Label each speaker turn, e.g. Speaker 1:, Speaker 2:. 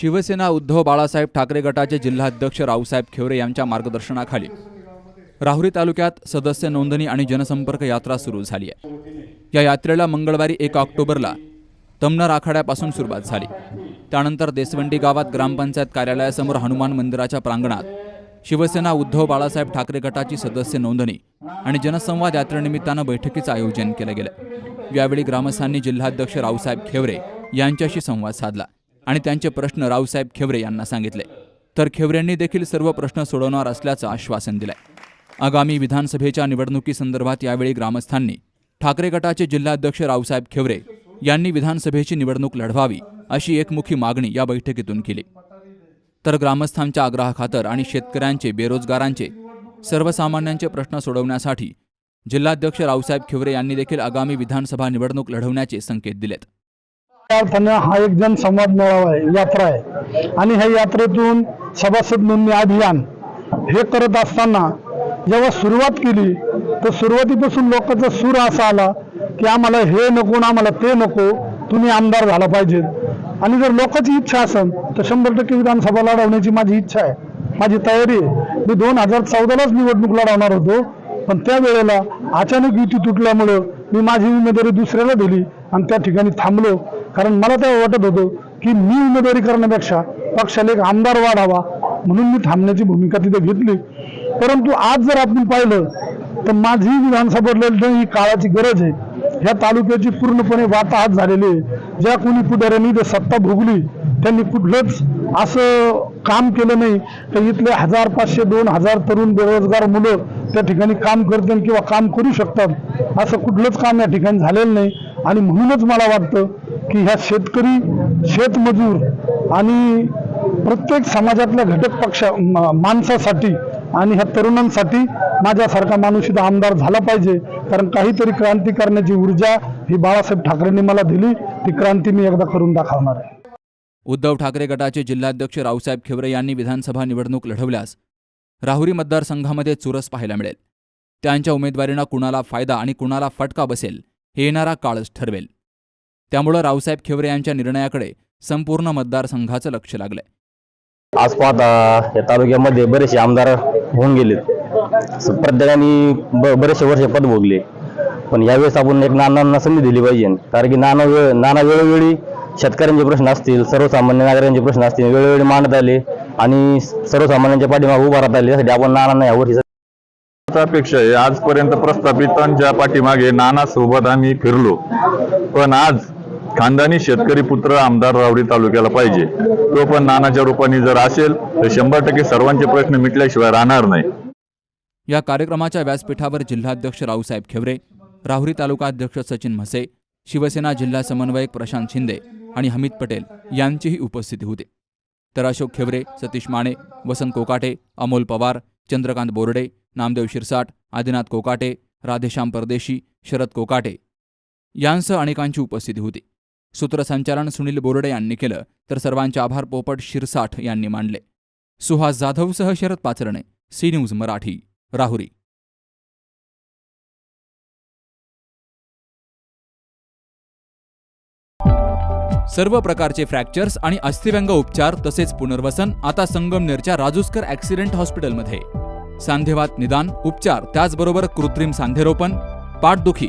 Speaker 1: शिवसेना उद्धव बाळासाहेब ठाकरे गटाचे जिल्हाध्यक्ष रावसाहेब खेवरे यांच्या मार्गदर्शनाखाली राहुरी तालुक्यात सदस्य नोंदणी आणि जनसंपर्क यात्रा सुरू झाली आहे. या यात्रेला मंगळवारी एक ऑक्टोबरला तमनर आखाड्यापासून सुरुवात झाली. त्यानंतर देसवंडी गावात ग्रामपंचायत कार्यालयासमोर हनुमान मंदिराच्या प्रांगणात शिवसेना उद्धव बाळासाहेब ठाकरे गटाची सदस्य नोंदणी आणि जनसंवाद यात्रेनिमित्तानं बैठकीचं आयोजन केलं गेलं. यावेळी ग्रामस्थांनी जिल्हाध्यक्ष रावसाहेब खेवरे यांच्याशी संवाद साधला. आणि त्यांचे प्रश्न रावसाहेब खेवरे यांना सांगितले. तर खेवरेंनी देखील सर्व प्रश्न सोडवणार असल्याचं आश्वासन दिलंय. आगामी विधानसभेच्या निवडणुकीसंदर्भात यावेळी ग्रामस्थांनी ठाकरे गटाचे जिल्हाध्यक्ष रावसाहेब खेवरे यांनी विधानसभेची निवडणूक लढवावी अशी एकमुखी मागणी या बैठकीतून केली. तर ग्रामस्थांच्या आग्रहाखातर आणि शेतकऱ्यांचे बेरोजगारांचे सर्वसामान्यांचे प्रश्न सोडवण्यासाठी जिल्हाध्यक्ष रावसाहेब खेवरे यांनी देखील आगामी विधानसभा निवडणूक लढवण्याचे संकेत दिलेत.
Speaker 2: अर्थानं हा एक जनसंवाद मेळावा आहे यात्रा आहे. आणि ह्या यात्रेतून सभासद नोंदणी अभियान हे करत असताना जेव्हा सुरुवात केली तर सुरुवातीपासून लोकांचा सूर असा आला की आम्हाला हे नको आम्हाला ते नको तुम्ही आमदार झाला पाहिजेत आणि जर लोकांची इच्छा असेल तर शंभर टक्के विधानसभा लढवण्याची माझी इच्छा आहे. माझी तयारी आहे. मी दोन हजार चौदालाच निवडणूक लढवणार होतो पण त्यावेळेला अचानक युती तुटल्यामुळं मी माझी उमेदवारी दुसऱ्याला दिली आणि त्या ठिकाणी थांबलो. कारण मला तेव्हा वाटत होतं की मी उमेदवारी करण्यापेक्षा पक्षाला एक आमदार वाढावा म्हणून मी थांबण्याची भूमिका तिथे घेतली. परंतु आज जर आपण पाहिलं तर माझी विधानसभा लढणं ही काळाची गरज आहे. ह्या तालुक्याची पूर्णपणे वाताहात झालेली आहे. ज्या कोणी पुढाऱ्यांनी इथं सत्ता भोगली त्यांनी कुठलंच असं काम केलं नाही. तर इथले हजार पाचशे दोन हजार तरुण बेरोजगार मुलं त्या ठिकाणी काम करतील किंवा काम करू शकतात असं कुठलंच काम या ठिकाणी झालेलं नाही. आणि म्हणूनच मला वाटतं की ह्या शेतकरी शेतमजूर आणि प्रत्येक समाजातल्या घटक पक्षा माणसासाठी आणि ह्या तरुणांसाठी माझ्यासारखा माणूस इथं आमदार झाला पाहिजे. कारण काहीतरी क्रांती करण्याची ऊर्जा ही बाळासाहेब ठाकरेंनी मला दिली. ती क्रांती मी एकदा करून दाखवणार आहे.
Speaker 1: उद्धव ठाकरे गटाचे जिल्हाध्यक्ष रावसाहेब खेवरे यांनी विधानसभा निवडणूक लढवल्यास राहुरी मतदारसंघामध्ये चुरस पाहायला मिळेल. त्यांच्या उमेदवारीनं कुणाला फायदा आणि कुणाला फटका बसेल हे येणारा काळच ठरवेल. त्यामुळं रावसाहेब खेवरे यांच्या निर्णयाकडे संपूर्ण मतदारसंघाचं लक्ष लागलंय.
Speaker 3: आज पाहता या तालुक्यामध्ये बरेचसे आमदार होऊन गेलेत. स- प्रत्येकाने ब- बरेचसे वर्ष पद भोगले. पण यावेळेस आपण एक नानांना संधी दिली पाहिजे. कारण की नाना वेळ नाना वेळोवेळी शेतकऱ्यांचे प्रश्न असतील सर्वसामान्य नागरिकांचे प्रश्न असतील वेळोवेळी मांडत आले आणि सर्वसामान्यांच्या पाठीमागे उभा राहत आले. यासाठी आपण नानांना यावर्षी
Speaker 4: अपेक्षा आहे. आजपर्यंत प्रस्थापितांच्या पाठीमागे नाना सोबत आम्ही फिरलो. पण आज खानदानी शेतकरी पुत्र आमदार रावडी तालुक्याला पाहिजे. तो पण नानाच्या रूपाने जर असेल तर शंभर टक्के सर्वांचे प्रश्न मिटल्याशिवाय राहणार नाही.
Speaker 1: या कार्यक्रमाच्या व्यासपीठावर जिल्हाध्यक्ष रावसाहेब खेवरे राहुरी तालुका अध्यक्ष सचिन म्हसे शिवसेना जिल्हा समन्वयक प्रशांत शिंदे आणि हमीद पटेल यांचीही उपस्थिती होती. तर अशोक खेवरे सतीश माने वसंत कोकाटे अमोल पवार चंद्रकांत बोर्डे नामदेव शिरसाट आदिनाथ कोकाटे राधेश्याम परदेशी शरद कोकाटे यांसह अनेकांची उपस्थिती होती. सूत्रसंचालन सुनील बोर्डे यांनी केलं तर सर्वांचे आभार पोपट शिरसाठ यांनी मांडले सुहास जाधवसह शरद पाचरणे सी न्यूज मराठी राहुरी. सर्व प्रकारचे फ्रॅक्चर्स आणि अस्थिव्यंग उपचार तसेच पुनर्वसन आता संगमनेरच्या राजूस्कर ॲक्सिडेंट हॉस्पिटलमध्ये. सांधेवात निदान उपचार त्याचबरोबर कृत्रिम सांधेरोपण पाठदुखी